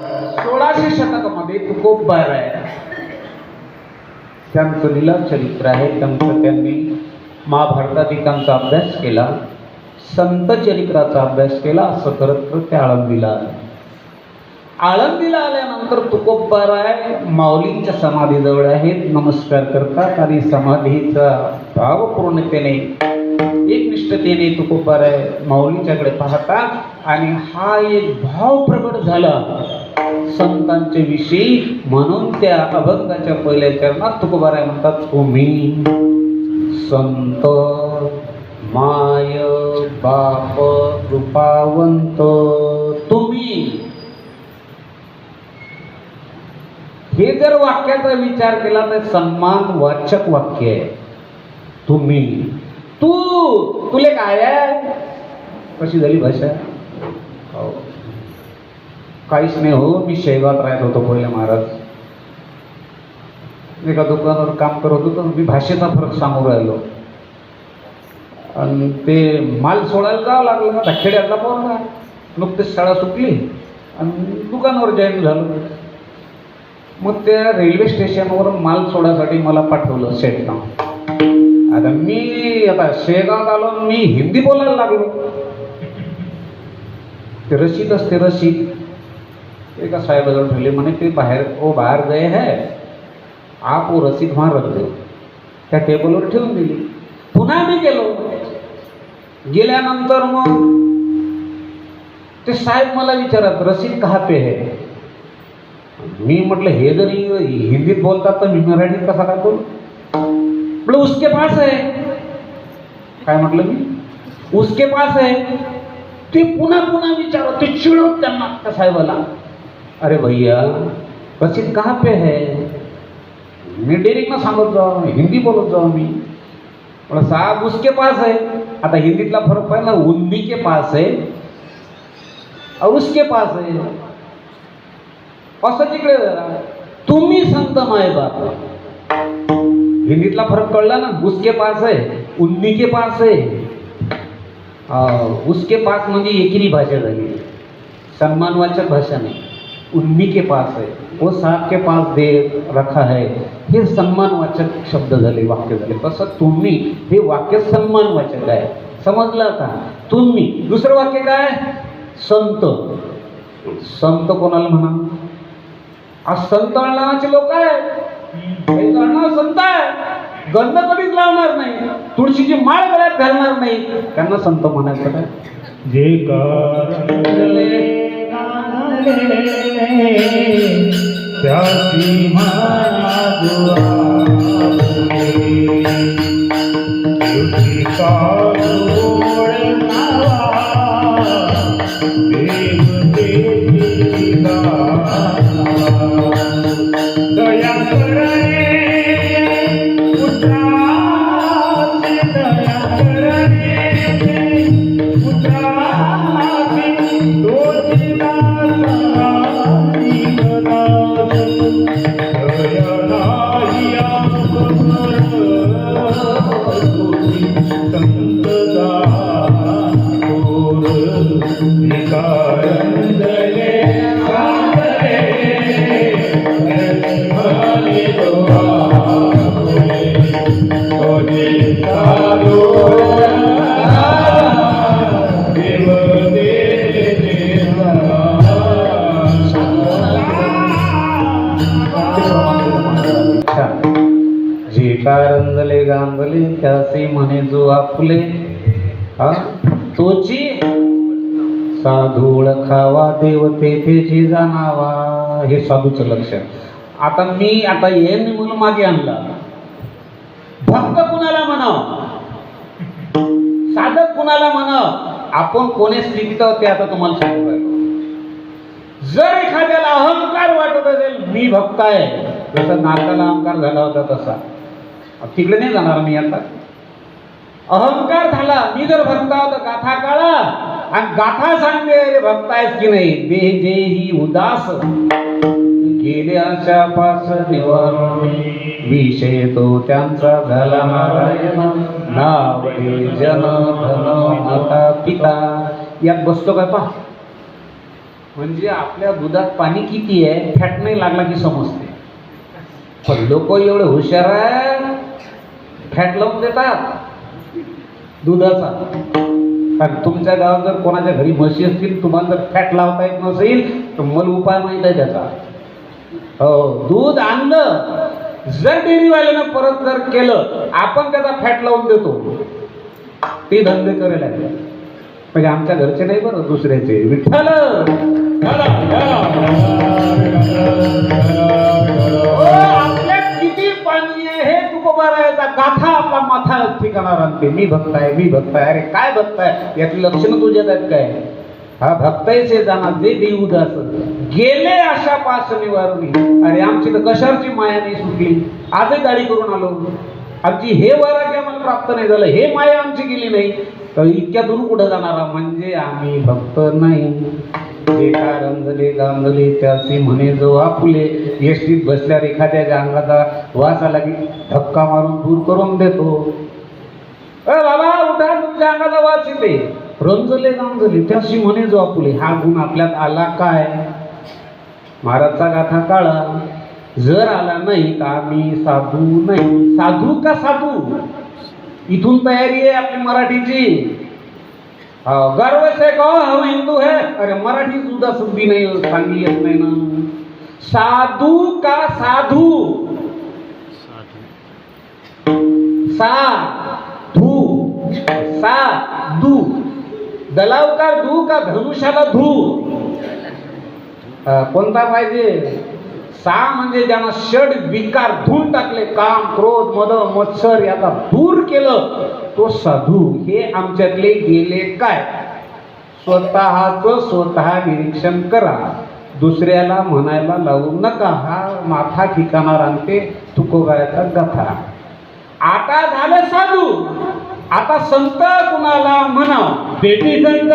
सोळाशे शतकामध्ये तुकोब आहे त्यांचं लीला चरित्र आहे त्यांचं त्यांनी महाभारताधिकांचा अभ्यास केला संत चरित्राचा अभ्यास केला असं करत करत ते आळंदीला आले. आळंदीला आल्यानंतर तुकोबाराय माऊलींच्या समाधीजवळ आहेत नमस्कार करतात आणि समाधीचा भावपूर्णतेने एकनिष्ठतेने तुकोबाराय माऊलींच्याकडे पाहतात आणि हा एक भाव प्रकट झाला. संतांच्या विषयी म्हणून त्या अभंगाच्या पहिल्या चरणात तुकोबाराय म्हणतात तुम्ही संत माय बाप कृपावंत तुम्ही. हे जर वाक्याचा विचार केला तर सन्मान वाचक वाक्य आहे. तुम्ही तू तुले काय आहे? कशी झाली भाषा? काहीच नाही हो मी शेगावात राहत होतो पहिले महाराज. एका दुकानावर काम करत होतो मी भाषेचा फरक सांगू राहिलो. आणि ते माल सोडायला जावं लागलं ना खेड्यातला पण नुकतीच शाळा सुटली आणि दुकानावर जॉईन झालो. मग त्या रेल्वे स्टेशनवर माल सोडायसाठी मला पाठवलं शेटगाव. आता मी आता शेगावात आलो मी हिंदी बोलायला लागलो. ते रशीद असते रशीद एका साहेबाजवळ ठेवले म्हणे ते बाहेर ओ बाहेर गए है? आप वो रसीद वहाँ रख त्या टेबलवर ठेवून दिली. पुन्हा मी गेलो गेल्यानंतर मग ते साहेब मला विचारत रसीद कहा पे है? मी म्हटलं हे जरी हिंदीत बोलतात तर मी मराठीत कसा काय बोल? म्हटलं उसके पास आहे काय म्हटलं मी? उसके पास आहे ते पुन्हा पुन्हा विचारत ते चिडवत त्यांना त्या साहेबाला. अरे भैया प्रसिद्ध कहाँ पे है? मी डेरिंग सांगत जाऊ हिंदी बोलत जाऊ मी। म्हटलं साहेब उसके पास आहे आता हिंदीतला फरक पाहिजे ना उन्नी के पास आहे और उसके पास आहे असं तिकडे तुम्ही संत माय बाप। हिंदीतला फरक कळला ना उसके पास आहे उन्नी के पास आहे उसके पास म्हणजे एकेरी भाषा झाली. सन्मानवाचक भाषा नाही. उन्नी के पास है वो साहब के पास दे रखा है। हे सन्मानवाचक शब्द झाले वाक्य झाले तसं तुम्ही हे वाक्य सन्मानवाचक आहे समजलं का तुम्ही दुसरं वाक्य काय संत। संत कोणाला म्हणा आज संत नावाचे लोक आहेत। संत आहे। गंध कधीच लावणार नाही। तुळशीची माळ गळ्यात घालणार नाही। त्यांना संत म्हणायचं काय? जे त्याची माझा गांधले त्यासी म्हणे जो आपले हा? तोची साधू ओळखावा देवते तेची जाणावा हे साधूचं लक्ष. आता मी आता येईन म्हणून मागे आणला. भक्त कुणाला म्हणाव? साधक कुणाला म्हणाव? आपण कोणी स्थितीत ते आता तुम्हाला सांगू जर एखाद्याला अहंकार वाटत असेल मी भक्त आहे. जसं नारदाला अहंकार झाला होता तसा. तिकडे नाही जाणार मी आता. अहंकार झाला मी जर भक्त आहोत गाथा काळा आणि गाथा सांगते अरे भक्त आहेस की नाही? देह जे ही उदास. गेले आशा पास निवारण विषय तो त्यांचा झाला नारायण. जन धन माता पिता. यात बसतो काय पा म्हणजे आपल्या दुधात पाणी किती आहे? फॅट नाही लागला की समजते. पण लोक एवढे हुशार आहे फॅट लावून देतात दुधाचा. कारण तुमच्या गावात जर कोणाच्या घरी म्हशी असतील तुम्हाला जर फॅट लावता येत नसेल तर मला उपाय माहीत आहे त्याचा. हो दूध आणलं जर डेअरीवाल्यानं परत जर केलं आपण त्याचा फॅट लावून देतो. ते धंदे करायला म्हणजे आमच्या घरचे नाही बरं दुसऱ्याचे. विठ्ठल! उभा राहायचा गाथा आपला माथा ठिकाणावर आणते मी भक्त आहे मी भक्त आहे अरे काय भक्त आहे यातली लक्षणं तुझ्यात त्यात काय? हा भक्तैसे जाणार जे देऊ उदास गेले अशा पाच निवारणी अरे आमची तर कशावरची माया नाही सुटली? आजही गाडी करून आलो. आमची हे वैराग्य आम्हाला प्राप्त नाही झालं. हे माया आमची गेली नाही. तर इतक्या दूर कुठं जाणारा? म्हणजे आम्ही भक्त नाही. एका रंजले गांजले त्याची म्हणे जो आपुले एसटीत बसल्यावर एखाद्याच्या अंगाचा वास आला की धक्का मारून दूर करून देतो. अ बाबा उठा तुमच्या अंगाचा वास येते रंजले गांजले त्याशी म्हणे जो आपुले हा गुण आपल्यात आला काय? महाराजचा गाथा काळा जर आला नाही तर आम्ही साधू नाही. साधू का साधू? इथून तयारी आहे आपली मराठीची. गर्व से कहो हम हिंदू है। अरे मराठी सुद्धा सुद्धी नाही चांगली येत नाही ना। साधू का साधू। सा धु दलाव का धू का धनुष्याला धू। कोणता पाहिजे? सा म्हणजे ज्यांना षड विकार धुवून टाकले काम क्रोध मद मत्सर याचा दूर केलं. तो साधू हे आमच्यातले गेले काय? स्वतःच स्वतः निरीक्षण करा. दुसऱ्याला म्हणायला लावू नका. हा माथा ठिकाणावर आणते तुकोबायाचा गथा. आता झालं साधू. आता संत कुणाला म्हणा बेटी संत.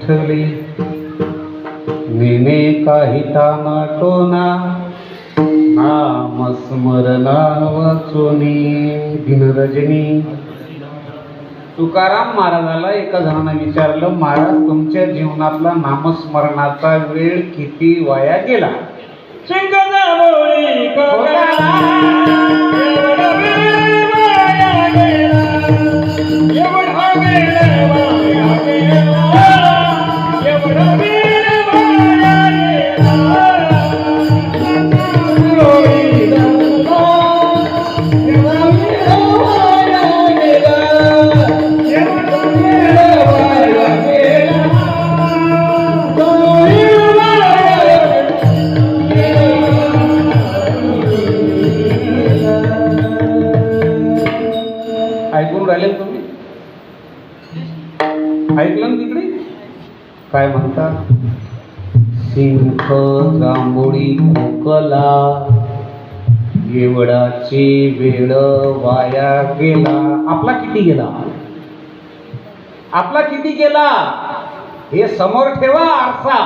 विठ्ठली नेने काही टोना नाम स्मरणा वाचोनी दिनरजनी. तुकाराम महाराजाला एका जणांना विचारलं महाराज तुमच्या जीवनातला नामस्मरणाचा वेळ किती वाया गेला? जांभोळी खोकला. एवढाची वेळ वाया गेला. आपला किती गेला? आपला किती गेला? हे समोर ठेवा आरसा.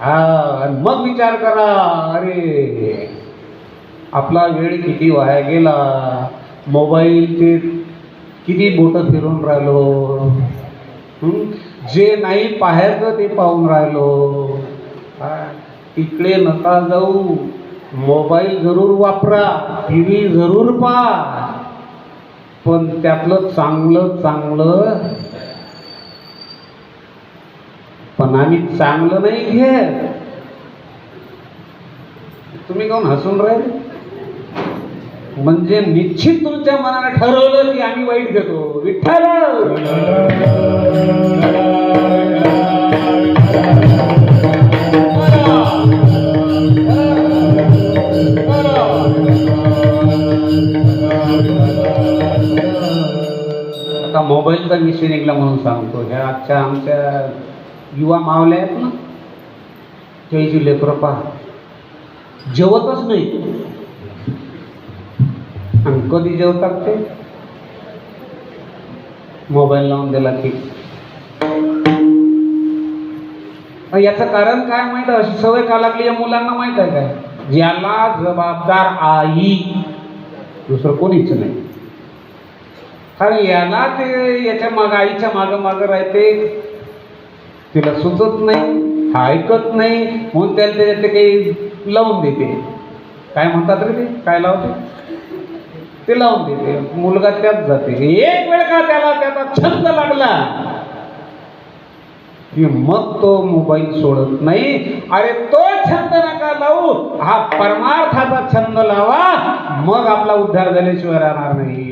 हा मग विचार करा. अरे आपला वेळ किती वाया गेला? मोबाईलचे किती बोटं फिरून राहिलो? जे नाही पाहायचं ते पाहून राहिलो. हा, तिकडे नका जाऊ. मोबाईल जरूर वापरा टी व्ही जरूर पहा. पण त्यातलं चांगलं चांगलं पण आम्ही चांगलं नाही घेत. तुम्ही काऊन हसून राहिले? म्हणजे निश्चित तुमच्या मनाने ठरवलं की आम्ही वाईट घेतो. विठ्ठल! का मोबाईलचा विषय निघला म्हणून सांगतो. ह्या आजच्या आमच्या युवा मावल्या आहेत ना त्याची लेकरं पहा जेवतच नाही. आणि कधी जेवतात ते? मोबाईल लावून दिला की. याचं कारण काय माहीत आहे? अशी सवय का लागली या मुलांना माहीत आहे काय? ज्याला जबाबदार आई दुसरं कोणीच नाही. कारण याला ते याच्या माग आईच्या मागं मागं राहते. तिला सुचत नाही हा ऐकत नाही म्हणून त्याला त्याच्यात ते काही लावून देते. काय म्हणतात रे ते? काय लावते? ते लावून देते. मुलगा त्यात जाते. एक वेळ का त्याला त्याचा छंद लागला? की मग तो मोबाईल सोडत नाही. अरे तो छंद नका लावू. हा परमार्थाचा छंद लावा. मग आपला उद्धार झाल्याशिवाय राहणार नाही.